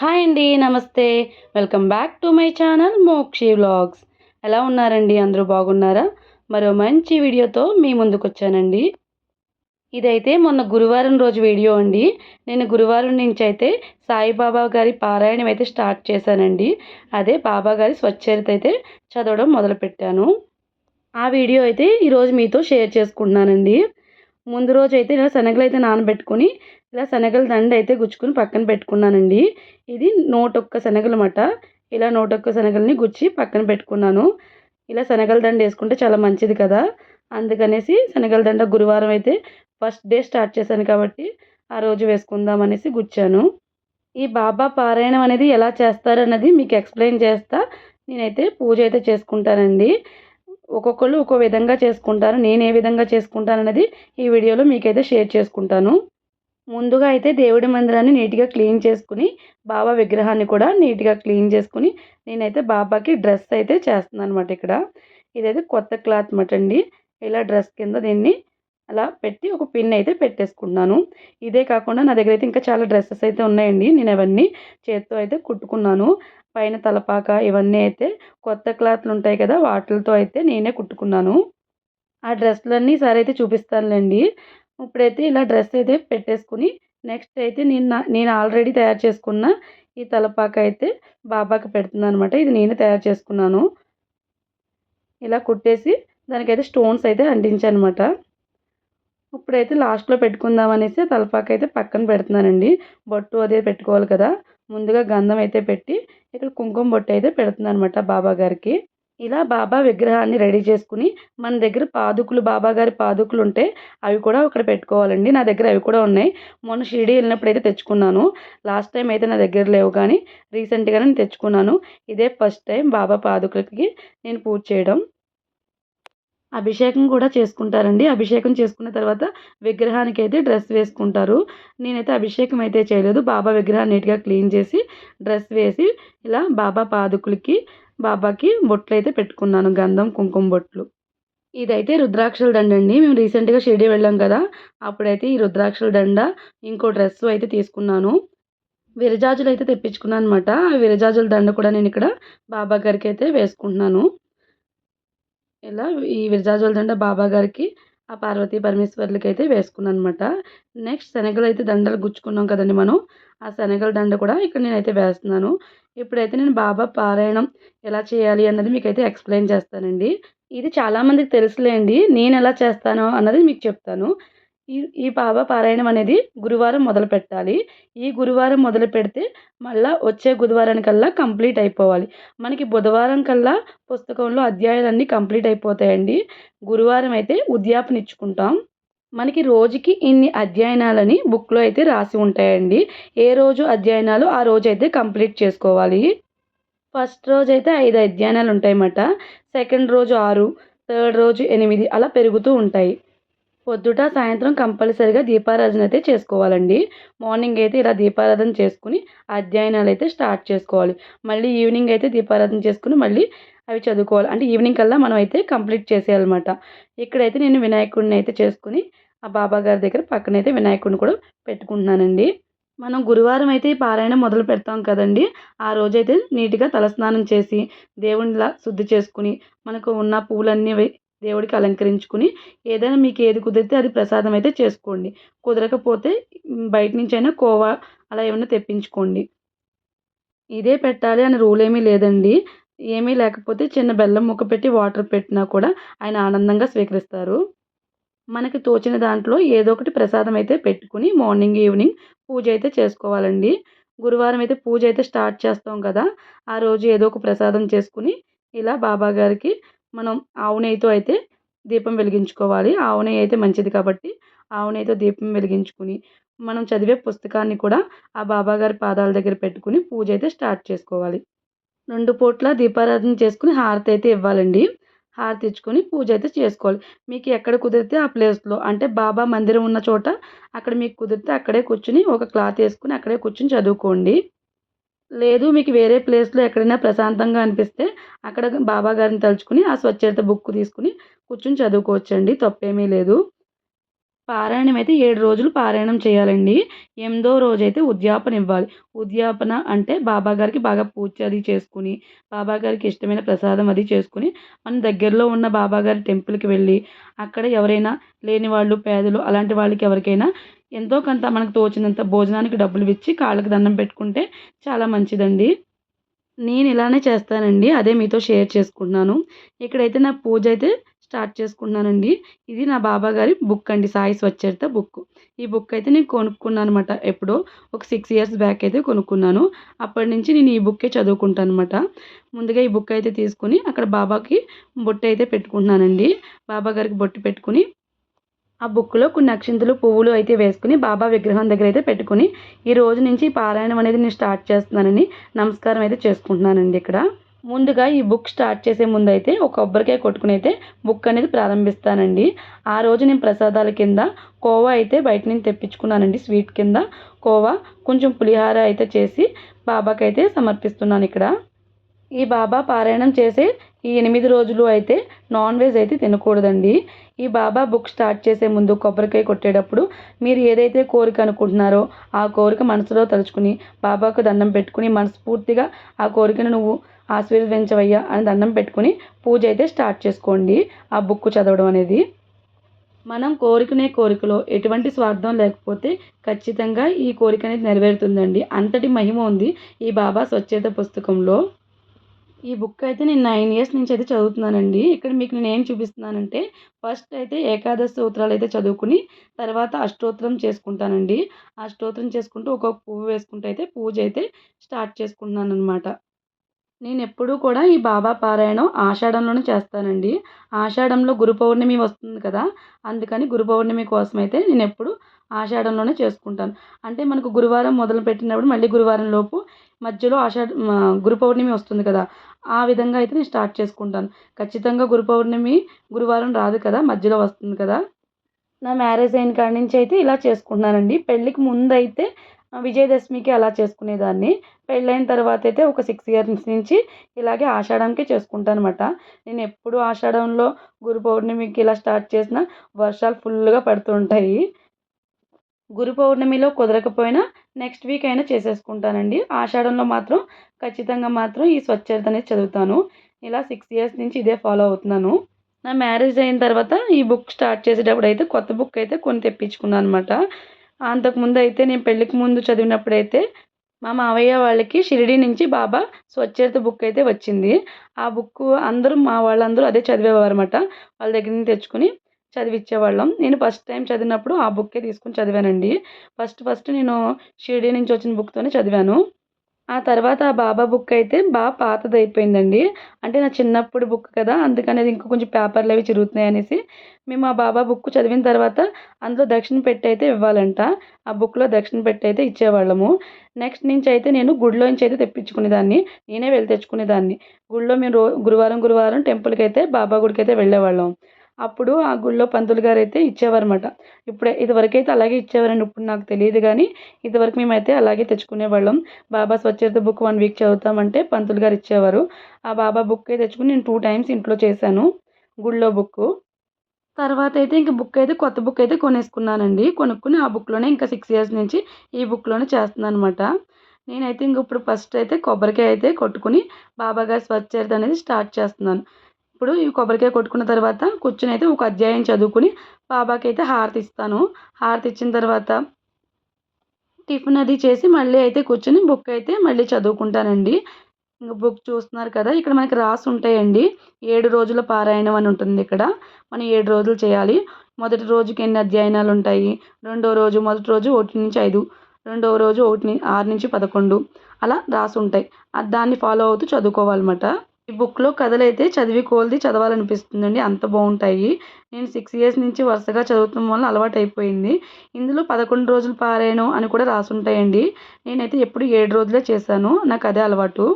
Hi అండి నమస్తే. Welcome back to my channel Mokshi vlogs ఎలా ఉన్నారండి? అందరూ బాగున్నారా? మరో మంచి వీడియోతో మీ ముందుకు వచ్చానండి ఇదైతే మొన్న గురువారం రోజు వీడియో అండి. నేను గురువారం నుంచి అయితే సాయిబాబా గారి పారాయణం అయితే స్టార్ట్ చేశానండి. అదే బాబా గారి స్వచ్ఛరిత అయితే చదవడం మొదలుపెట్టాను. ఆ వీడియో అయితే ఈరోజు మీతో షేర్ చేసుకుంటున్నానండి. ముందు రోజు అయితే ఇలా శనగలు అయితే నానబెట్టుకుని ఇలా శనగల దండ అయితే గుచ్చుకుని పక్కన పెట్టుకున్నానండి. ఇది నూటొక్క శనగలమాట. ఇలా నూటొక్క శనగల్ని గుచ్చి పక్కన పెట్టుకున్నాను. ఇలా శనగల దండ వేసుకుంటే చాలా మంచిది కదా. అందుకనేసి శనగల దండ గురువారం అయితే ఫస్ట్ డే స్టార్ట్ చేశాను కాబట్టి ఆ రోజు వేసుకుందాం అనేసి గుచ్చాను. ఈ బాబా పారాయణం అనేది ఎలా చేస్తారన్నది మీకు ఎక్స్ప్లెయిన్ చేస్తా. నేనైతే పూజ అయితే చేసుకుంటానండి. ఒక్కొక్కళ్ళు ఒక్కో విధంగా చేసుకుంటారు. నేను ఏ విధంగా చేసుకుంటానన్నది ఈ వీడియోలో మీకైతే షేర్ చేసుకుంటాను. ముందుగా అయితే దేవుడి మందిరాన్ని నీట్గా క్లీన్ చేసుకుని బాబా విగ్రహాన్ని కూడా నీట్గా క్లీన్ చేసుకుని నేనైతే బాబాకి డ్రెస్ అయితే చేస్తున్నాను అనమాట ఇక్కడ. ఇదైతే కొత్త క్లాత్ మాట అండి. ఇలా డ్రెస్ కింద దీన్ని అలా పెట్టి ఒక పిన్ అయితే పెట్టేసుకున్నాను ఇదే కాకుండా నా దగ్గర అయితే ఇంకా చాలా డ్రెస్సెస్ అయితే ఉన్నాయండి. నేను అవన్నీ చేత్తో అయితే కుట్టుకున్నాను. పైన తలపాక ఇవన్నీ అయితే కొత్త క్లాత్లు ఉంటాయి కదా వాటితో అయితే నేనే కుట్టుకున్నాను. ఆ డ్రెస్లన్నీ సరే అయితే చూపిస్తానులేండి. ఇప్పుడైతే ఇలా డ్రెస్ అయితే పెట్టేసుకుని నెక్స్ట్ అయితే నేను నేను ఆల్రెడీ తయారు చేసుకున్న ఈ తలపాక అయితే బాబాకి పెడుతుంది అనమాట ఇది నేనే తయారు చేసుకున్నాను. ఇలా కుట్టేసి దానికైతే స్టోన్స్ అయితే అంటించాను అనమాట ఇప్పుడైతే లాస్ట్లో పెట్టుకుందాం అనేసి తలపాక అయితే పక్కన పెడుతున్నానండి. బొట్టు అదే పెట్టుకోవాలి కదా. ముందుగా గంధం అయితే పెట్టి ఇక్కడ కుంకుమ బొట్టు అయితే పెడుతుంది అనమాట బాబా గారికి ఇలా బాబా విగ్రహాన్ని రెడీ చేసుకుని మన దగ్గర పాదుకులు బాబా గారి పాదుకులు ఉంటే అవి కూడా అక్కడ పెట్టుకోవాలండి. నా దగ్గర అవి కూడా ఉన్నాయి. మొన్న షిరిడి వెళ్ళినప్పుడు అయితే తెచ్చుకున్నాను. లాస్ట్ టైం అయితే నా దగ్గర లేవు కానీ రీసెంట్గా నేను తెచ్చుకున్నాను. ఇదే ఫస్ట్ టైం బాబా పాదుకులకి నేను పూజ చేయడం. అభిషేకం కూడా చేసుకుంటారండి. అభిషేకం చేసుకున్న తర్వాత విగ్రహానికి అయితే డ్రెస్ వేసుకుంటారు. నేనైతే అభిషేకం అయితే చేయలేదు. బాబా విగ్రహాన్ని నీట్గా క్లీన్ చేసి డ్రెస్ వేసి ఇలా బాబా పాదుకులకి బాబాకి బొట్లు అయితే పెట్టుకున్నాను గంధం కుంకుమ బొట్లు. ఇదైతే రుద్రాక్షల దండ అండి మేము రీసెంట్గా షిరిడి వెళ్ళాం కదా అప్పుడైతే ఈ రుద్రాక్షల దండ ఇంకో డ్రెస్ అయితే తీసుకున్నాను. విరజాజులు అయితే తెప్పించుకున్నాను అనమాట ఆ విరజాజుల దండ కూడా నేను ఇక్కడ బాబా గారికి అయితే వేసుకుంటున్నాను. ఇలా ఈ విరజాజుల దండ బాబా గారికి ఆ పార్వతీ పరమేశ్వర్లకి అయితే వేసుకున్నాను అనమాట నెక్స్ట్ శనగలు అయితే దండలు గుచ్చుకున్నాం కదండి మనం ఆ శనగల దండ కూడా ఇక్కడ నేనైతే వేస్తున్నాను. ఇప్పుడైతే నేను బాబా పారాయణం ఎలా చేయాలి అన్నది మీకైతే ఎక్స్ప్లెయిన్ చేస్తానండి. ఇది చాలామందికి తెలుసులేండి నేను ఎలా చేస్తాను అన్నది మీకు చెప్తాను. ఈ ఈ బాబా పారాయణం అనేది గురువారం మొదలు పెట్టాలి. ఈ గురువారం మొదలు పెడితే మళ్ళీ వచ్చే గురువారానికల్లా కంప్లీట్ అయిపోవాలి. మనకి బుధవారం కల్లా పుస్తకంలో అధ్యాయాలన్నీ కంప్లీట్ అయిపోతాయండి. గురువారం అయితే ఉద్యాపన ఇచ్చుకుంటాం. మనకి రోజుకి ఇన్ని అధ్యయనాలని బుక్లో అయితే రాసి ఉంటాయండి. ఏ రోజు అధ్యయనాలు ఆ రోజు అయితే కంప్లీట్ చేసుకోవాలి. ఫస్ట్ రోజు అయితే ఐదు అధ్యయనాలు ఉంటాయన్నమాట. సెకండ్ రోజు ఆరు థర్డ్ రోజు ఎనిమిది అలా పెరుగుతూ ఉంటాయి. పొద్దుట సాయంత్రం కంపల్సరిగా దీపారాధన అయితే చేసుకోవాలండి. మార్నింగ్ అయితే ఇలా దీపారాధన చేసుకుని అధ్యయనాలు అయితే స్టార్ట్ చేసుకోవాలి. మళ్ళీ ఈవినింగ్ అయితే దీపారాధన చేసుకుని మళ్ళీ అవి చదువుకోవాలి. అంటే ఈవినింగ్ కల్లా మనం అయితే కంప్లీట్ చేసేయాలన్నమాట. ఇక్కడైతే నేను వినాయకుడిని అయితే చేసుకుని ఆ బాబా గారి దగ్గర పక్కనైతే వినాయకుడిని కూడా పెట్టుకుంటున్నానండి. మనం గురువారం అయితే ఈ పారాయణం మొదలు పెడతాం కదండి. ఆ రోజైతే నీట్గా తలస్నానం చేసి దేవునిలా శుద్ధి చేసుకుని మనకు ఉన్న పూలన్నీ దేవుడికి అలంకరించుకుని ఏదైనా మీకు ఏది కుదిరితే అది ప్రసాదం అయితే చేసుకోండి. కుదరకపోతే బయట నుంచి అయినా కోవా అలా ఏమైనా తెప్పించుకోండి. ఇదే పెట్టాలి అని రూల్ ఏమీ లేదండి. ఏమీ లేకపోతే చిన్న బెల్లం ముక్క పెట్టి వాటర్ పెట్టినా కూడా ఆయన ఆనందంగా స్వీకరిస్తారు. మనకి తోచిన దాంట్లో ఏదో ఒకటి ప్రసాదం అయితే పెట్టుకుని మార్నింగ్ ఈవినింగ్ పూజ అయితే చేసుకోవాలండి. గురువారం అయితే పూజ అయితే స్టార్ట్ చేస్తాం కదా ఆ రోజు ఏదో ఒక ప్రసాదం చేసుకుని ఇలా బాబా గారికి మనం ఆవు నెయ్యితో అయితే దీపం వెలిగించుకోవాలి. ఆవు నెయ్యి అయితే మంచిది కాబట్టి ఆవు నెయ్యితో దీపం వెలిగించుకుని మనం చదివే పుస్తకాన్ని కూడా ఆ బాబాగారి పాదాల దగ్గర పెట్టుకుని పూజ అయితే స్టార్ట్ చేసుకోవాలి. రెండు పూట్ల దీపారాధన చేసుకుని హారతి అయితే ఇవ్వాలండి. హారతి ఇచ్చుకొని పూజ అయితే చేసుకోవాలి. మీకు ఎక్కడ కుదిరితే ఆ ప్లేస్లో అంటే బాబా మందిరం ఉన్న చోట అక్కడ మీకు కుదిరితే అక్కడే కూర్చుని ఒక క్లాత్ వేసుకుని అక్కడే కూర్చుని చదువుకోండి. లేదు మీకు వేరే ప్లేస్లో ఎక్కడైనా ప్రశాంతంగా అనిపిస్తే అక్కడ బాబా గారిని తలుచుకుని ఆ స్వచ్ఛత బుక్ తీసుకుని కూర్చుని చదువుకోవచ్చండి. తప్పేమీ లేదు. పారాయణం అయితే ఏడు రోజులు పారాయణం చేయాలండి. ఎనిమిదో రోజు అయితే ఉద్యాపన ఇవ్వాలి ఉద్యాపన అంటే బాబాగారికి బాగా పూజ అది చేసుకుని బాబాగారికి ఇష్టమైన ప్రసాదం అది చేసుకుని మన దగ్గరలో ఉన్న బాబాగారి టెంపుల్కి వెళ్ళి అక్కడ ఎవరైనా లేని వాళ్ళు పేదలు అలాంటి వాళ్ళకి ఎవరికైనా ఎంతో కొంత మనకు తోచినంత భోజనానికి డబ్బులు ఇచ్చి కాళ్ళకి దండం పెట్టుకుంటే చాలా మంచిదండి. నేను ఇలానే చేస్తానండి. అదే మీతో షేర్ చేసుకుంటున్నాను. ఇక్కడైతే నా పూజ అయితే స్టార్ట్ చేసుకున్నానండి ఇది నా బాబా గారి బుక్ అండి. సాయి స్వచ్ఛరిత బుక్. ఈ బుక్ అయితే నేను కొనుక్కున్నాను అనమాట ఎప్పుడో ఒక సిక్స్ ఇయర్స్ బ్యాక్ అయితే కొనుక్కున్నాను. అప్పటి నుంచి నేను ఈ బుక్కే చదువుకుంటాను అనమాట ముందుగా ఈ బుక్ అయితే తీసుకుని అక్కడ బాబాకి బొట్టు అయితే పెట్టుకుంటున్నానండి. బాబా గారికి బొట్టు పెట్టుకుని ఆ బుక్లో కొన్ని అక్షింతలు పువ్వులు అయితే వేసుకుని బాబా విగ్రహం దగ్గర అయితే పెట్టుకుని ఈ రోజు నుంచి పారాయణం అనేది నేను స్టార్ట్ చేస్తున్నానని నమస్కారం అయితే చేసుకుంటున్నానండి ఇక్కడ. ముందుగా ఈ బుక్ స్టార్ట్ చేసే ముందు అయితే ఒక కొబ్బరికాయ కొట్టుకుని అయితే బుక్ అనేది ప్రారంభిస్తానండి. ఆ రోజు నేను ప్రసాదాల కింద కోవా అయితే బయట నుంచి తెప్పించుకున్నానండి స్వీట్ కింద. కోవా కొంచెం పులిహార అయితే చేసి బాబాకైతే సమర్పిస్తున్నాను ఇక్కడ. ఈ బాబా పారాయణం చేసే ఈ ఎనిమిది రోజులు అయితే నాన్ వెజ్ అయితే తినకూడదండి. ఈ బాబా బుక్ స్టార్ట్ చేసే ముందు కొబ్బరికాయ కొట్టేటప్పుడు మీరు ఏదైతే కోరిక అనుకుంటున్నారో ఆ కోరిక మనసులో తలుచుకుని బాబాకు దండం పెట్టుకుని మనస్ఫూర్తిగా ఆ కోరికను నువ్వు ఆశీర్వదించవయ్యా అని దండం పెట్టుకుని పూజ అయితే స్టార్ట్ చేసుకోండి. ఆ బుక్ చదవడం అనేది. మనం కోరుకునే కోరికలో ఎటువంటి స్వార్థం లేకపోతే ఖచ్చితంగా ఈ కోరిక అనేది నెరవేరుతుందండి. అంతటి మహిమ ఉంది ఈ బాబా స్వచ్ఛత పుస్తకంలో. ఈ బుక్ అయితే నేను నైన్ ఇయర్స్ నుంచి అయితే చదువుతున్నానండి. ఇక్కడ మీకు నేను ఏం చూపిస్తున్నానంటే ఫస్ట్ అయితే ఏకాదశి సూత్రాలు అయితే చదువుకుని తర్వాత అష్టోత్తరం చేసుకుంటానండి. అష్టోత్తరం చేసుకుంటూ ఒక్కొక్క పువ్వు వేసుకుంటూ అయితే పూజ అయితే స్టార్ట్ చేసుకుంటున్నాను అనమాట నేను ఎప్పుడూ కూడా ఈ బాబా పారాయణం ఆషాఢంలోనే చేస్తానండి. ఆషాఢంలో గురు పౌర్ణమి వస్తుంది కదా అందుకని గురు పౌర్ణమి కోసం అయితే నేను ఎప్పుడు ఆషాఢంలోనే చేసుకుంటాను. అంటే మనకు గురువారం మొదలు పెట్టినప్పుడు మళ్ళీ గురువారం లోపు మధ్యలో ఆషాఢ గురు పౌర్ణమి వస్తుంది కదా ఆ విధంగా అయితే నేను స్టార్ట్ చేసుకుంటాను. ఖచ్చితంగా గురు పౌర్ణమి గురువారం రాదు కదా మధ్యలో వస్తుంది కదా. నా మ్యారేజ్ అయిన కాడి నుంచి అయితే ఇలా చేసుకుంటున్నానండి. పెళ్ళికి ముందు అయితే విజయదశమికి అలా చేసుకునేదాన్ని. పెళ్ళైన తర్వాత అయితే ఒక సిక్స్ ఇయర్స్ నుంచి ఇలాగే ఆషాఢంకి చేసుకుంటాను అనమాట నేను ఎప్పుడు ఆషాఢంలో గురు పౌర్ణమికి ఇలా స్టార్ట్ చేసిన వర్షాలు ఫుల్గా పడుతుంటాయి గురు పౌర్ణమిలో కుదరకపోయినా నెక్స్ట్ వీక్ అయినా చేసేసుకుంటానండి. ఆషాఢంలో మాత్రం ఖచ్చితంగా మాత్రం ఈ స్వచ్ఛత అనేది చదువుతాను. ఇలా సిక్స్ ఇయర్స్ నుంచి ఇదే ఫాలో అవుతున్నాను. నా మ్యారేజ్ అయిన తర్వాత ఈ బుక్ స్టార్ట్ చేసేటప్పుడు అయితే కొత్త బుక్ అయితే కొని తెప్పించుకున్నాను అనమాట అంతకుముందు అయితే నేను పెళ్ళికి ముందు చదివినప్పుడు అయితే మా మావయ్య వాళ్ళకి షిరిడి నుంచి బాబా స్వచ్ఛత బుక్ అయితే వచ్చింది. ఆ బుక్ అందరూ మా వాళ్ళందరూ అదే చదివేవారు అనమాట వాళ్ళ దగ్గర నుంచి తెచ్చుకుని చదివిచ్చేవాళ్ళం. నేను ఫస్ట్ టైం చదివినప్పుడు ఆ బుక్కే తీసుకుని చదివానండి. ఫస్ట్ ఫస్ట్ నేను షిరిడి నుంచి వచ్చిన బుక్తోనే చదివాను. ఆ తర్వాత ఆ బాబా బుక్ అయితే బాగా పాతది అయిపోయిందండి అంటే నా చిన్నప్పుడు బుక్ కదా అందుకని అది ఇంకా కొంచెం పేపర్లు అవి చిరుగుతున్నాయి అనేసి మేము ఆ బాబా బుక్ చదివిన తర్వాత అందులో దక్షిణ పెట్టి అయితే ఇవ్వాలంట. ఆ బుక్లో దక్షిణ పెట్టి అయితే ఇచ్చేవాళ్ళము. నెక్స్ట్ నుంచి అయితే నేను గుడిలో నుంచి అయితే తెప్పించుకునేదాన్ని. నేనే వెళ్ళి తెచ్చుకునేదాన్ని. గుడిలో మేము రో గురువారం గురువారం టెంపుల్కి అయితే బాబా గుడికి అయితే వెళ్ళేవాళ్ళం. అప్పుడు ఆ గుళ్ళో పంతులు గారు అయితే ఇచ్చేవారన్నమాట. ఇప్పుడే ఇదివరకు అయితే అలాగే ఇచ్చేవారండి ఇప్పుడు నాకు తెలియదు కానీ ఇదివరకు మేమైతే అలాగే తెచ్చుకునేవాళ్ళం బాబా స్వచ్ఛత బుక్ వన్ వీక్ చదువుతామంటే పంతులు గారు ఇచ్చేవారు. ఆ బాబా బుక్ తెచ్చుకుని నేను టూ టైమ్స్ ఇంట్లో చేశాను గుళ్ళో బుక్ తర్వాత అయితే ఇంక బుక్ అయితే కొత్త బుక్ అయితే కొనేసుకున్నానండి. కొనుక్కుని ఆ బుక్లోనే ఇంకా సిక్స్ ఇయర్స్ నుంచి ఈ బుక్లోనే చేస్తున్నాను అనమాట నేనైతే ఇంక ఇప్పుడు ఫస్ట్ అయితే కొబ్బరికాయ అయితే కొట్టుకుని బాబా గారి స్వచ్ఛత అనేది స్టార్ట్ చేస్తున్నాను. ఇప్పుడు ఈ కొబ్బరికాయ కొట్టుకున్న తర్వాత కూర్చుని అయితే ఒక అధ్యాయం చదువుకుని బాబాకి అయితే హారతి ఇస్తాను హారతి ఇచ్చిన తర్వాత టిఫిన్ అది చేసి మళ్ళీ అయితే కూర్చొని బుక్ అయితే మళ్ళీ చదువుకుంటానండి. ఇంకా బుక్ చూస్తున్నారు కదా ఇక్కడ మనకి రాసి ఉంటాయండి. ఏడు రోజుల పారాయణం అని ఉంటుంది ఇక్కడ. మనం ఏడు రోజులు చేయాలి. మొదటి రోజుకి ఎన్ని అధ్యయనాలు ఉంటాయి? రెండో రోజు మొదటి రోజు ఒకటి నుంచి ఐదు. రెండవ రోజు ఒకటి ఆరు నుంచి పదకొండు. అలా రాసి ఉంటాయి. దాన్ని ఫాలో అవుతూ చదువుకోవాలన్నమాట. ఈ బుక్లో కథలు అయితే చదివి కోల్ది చదవాలనిపిస్తుందండి. అంత బాగుంటాయి. నేను సిక్స్ ఇయర్స్ నుంచి వరుసగా చదువుతున్న వల్ల అలవాటు అయిపోయింది ఇందులో పదకొండు రోజులు పారాయణం అని కూడా రాసి ఉంటాయండి నేనైతే ఎప్పుడు ఏడు రోజులే చేశాను. నాకు అదే అలవాటు.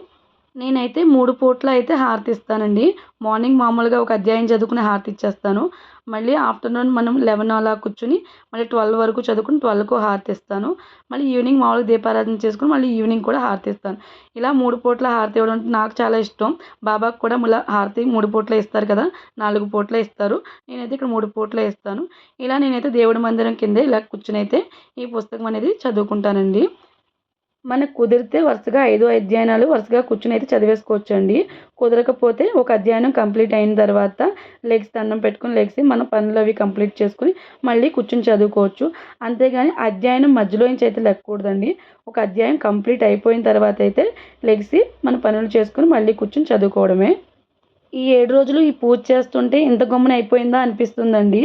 నేనైతే మూడు పూట్ల అయితే హారతి ఇస్తానండి మార్నింగ్ మామూలుగా ఒక అధ్యాయం చదువుకుని హారతి ఇచ్చేస్తాను మళ్ళీ ఆఫ్టర్నూన్ మనం లెవెన్ అలా కూర్చుని మళ్ళీ ట్వెల్వ్ వరకు చదువుకుని ట్వెల్వ్కు హారతి ఇస్తాను మళ్ళీ ఈవినింగ్ మామూలుగా దీపారాధన చేసుకుని మళ్ళీ ఈవినింగ్ కూడా హారతి ఇస్తాను ఇలా మూడు పూట్ల హారతి ఇవ్వడం అంటే నాకు చాలా ఇష్టం. బాబాకు కూడా మళ్ళీ హారతి మూడు పూట్ల ఇస్తారు కదా నాలుగు పూట్ల ఇస్తారు. నేనైతే ఇక్కడ మూడు పూట్ల ఇస్తాను. ఇలా నేనైతే దేవుడి మందిరం కింద ఇలా కూర్చుని అయితే ఈ పుస్తకం అనేది చదువుకుంటానండి. మనకు కుదిరితే వరుసగా ఐదు అధ్యయనాలు వరుసగా కూర్చుని అయితే చదివేసుకోవచ్చు అండి కుదరకపోతే ఒక అధ్యయనం కంప్లీట్ అయిన తర్వాత లెగ్స్ దండం పెట్టుకుని లెగ్స్ మన పనులు అవి కంప్లీట్ చేసుకుని మళ్ళీ కూర్చుని చదువుకోవచ్చు. అంతేగాని అధ్యయనం మధ్యలో నుంచి అయితే లెక్కకూడదండి. ఒక అధ్యాయం కంప్లీట్ అయిపోయిన తర్వాత అయితే లెగ్సి మన పనులు చేసుకుని మళ్ళీ కూర్చుని చదువుకోవడమే. ఈ ఏడు రోజులు ఈ పూజ చేస్తుంటే ఇంత గమ్మున అయిపోయిందా అనిపిస్తుందండి.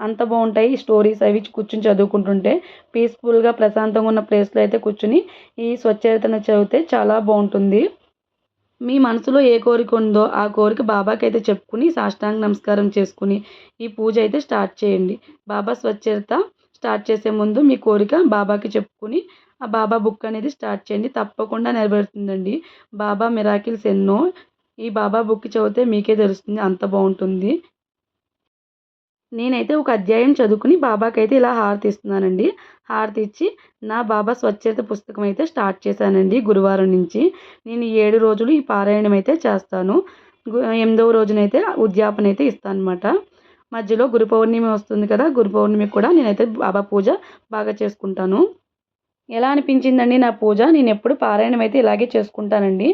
అంత బాగుంటాయి స్టోరీస్ అవి కూర్చుని చదువుకుంటుంటే. పీస్ఫుల్గా ప్రశాంతంగా ఉన్న ప్లేస్లో అయితే కూర్చుని ఈ స్వచ్ఛతను చదివితే చాలా బాగుంటుంది. మీ మనసులో ఏ కోరిక ఉందో ఆ కోరిక బాబాకి అయితే చెప్పుకుని సాష్టాంగ నమస్కారం చేసుకుని ఈ పూజ అయితే స్టార్ట్ చేయండి. బాబా స్వచ్ఛత స్టార్ట్ చేసే ముందు మీ కోరిక బాబాకి చెప్పుకుని ఆ బాబా బుక్ అనేది స్టార్ట్ చేయండి. తప్పకుండా నెరవేరుతుందండి. బాబా మిరాకిల్స్ ఎన్నో ఈ బాబా బుక్ చదివితే మీకే తెలుస్తుంది అంత బాగుంటుంది. నేనైతే ఒక అధ్యాయం చదువుకుని బాబాకైతే ఇలా హారతి ఇస్తున్నానండి. హారతి ఇచ్చి నా బాబా స్వచ్ఛత పుస్తకం అయితే స్టార్ట్ చేశానండి గురువారం నుంచి. నేను ఏడు రోజులు ఈ పారాయణం అయితే చేస్తాను. ఎనిమిదవ రోజునైతే ఉద్యాపన అయితే ఇస్తాను అనమాట మధ్యలో గురు పౌర్ణమి వస్తుంది కదా గురు పౌర్ణమి కూడా నేనైతే బాబా పూజ బాగా చేసుకుంటాను. ఎలా అనిపించిందండి నా పూజ? నేను ఎప్పుడు పారాయణం అయితే ఇలాగే చేసుకుంటానండి.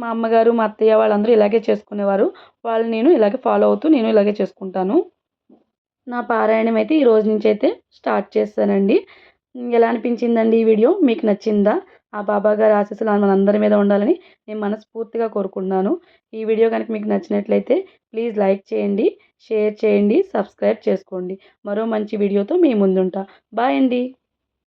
మా అమ్మగారు మా అత్తయ్య వాళ్ళందరూ ఇలాగే చేసుకునేవారు. వాళ్ళు నేను ఇలాగే ఫాలో అవుతూ నేను ఇలాగే చేసుకుంటాను. నా పారాయణం అయితే ఈ రోజు నుంచి అయితే స్టార్ట్ చేస్తానండి. ఎలా అనిపించిందండి ఈ వీడియో? మీకు నచ్చిందా? ఆ బాబా గారి ఆశీస్సులు మనందరి మీద ఉండాలని నేను మనస్ఫూర్తిగా కోరుకున్నాను ఈ వీడియో కనుక మీకు నచ్చినట్లయితే ప్లీజ్ లైక్ చేయండి షేర్ చేయండి సబ్స్క్రైబ్ చేసుకోండి. మరో మంచి వీడియోతో మీ ముందుంటా. బాయ్ అండి.